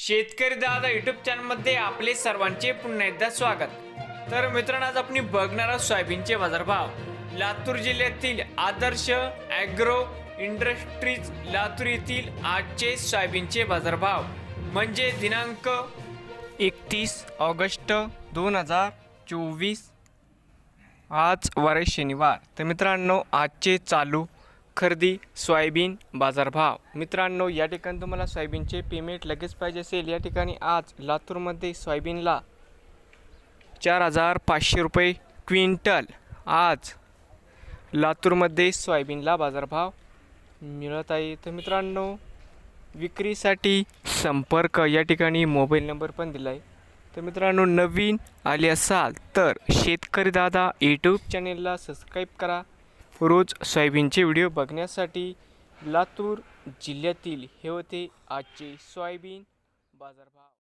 शेतकरी दादा युट्यूब चॅनलमध्ये आपले सर्वांचे पुन्हा एकदा स्वागत. तर मित्रांनो आज आपण बघणार आहोत सोयाबीनचे बाजारभाव. लातूर जिल्ह्यातील आदर्श ॲग्रो इंडस्ट्रीज लातूर येथील आजचे सोयाबीनचे बाजारभाव. म्हणजे दिनांक एकतीस ऑगस्ट दोन हजार चोवीस. आज वर शनिवार. तर मित्रांनो आजचे चालू खरेदी सोयाबीन बाजारभाव. मित्रांनो या ठिकाणी तुम्हाला सोयाबीनचे पेमेंट लगेच पाहिजे असेल. या ठिकाणी आज लातूरमध्ये सोयाबीनला चार हजार पाचशे रुपये क्विंटल. आज लातूरमध्ये सोयाबीनला बाजारभाव मिळत आहे. तर मित्रांनो विक्रीसाठी संपर्क या ठिकाणी मोबाईल नंबर पण दिला आहे तर मित्रांनो नवीन आले असाल तर शेतकरी दादा यूट्यूब चॅनेलला सबस्क्राईब करा. रोज सोयाबीनचे व्हिडिओ बघण्यासाठी लातूर जिल्ह्यातील हे होते आजचे सोयाबीन बाजारभाव.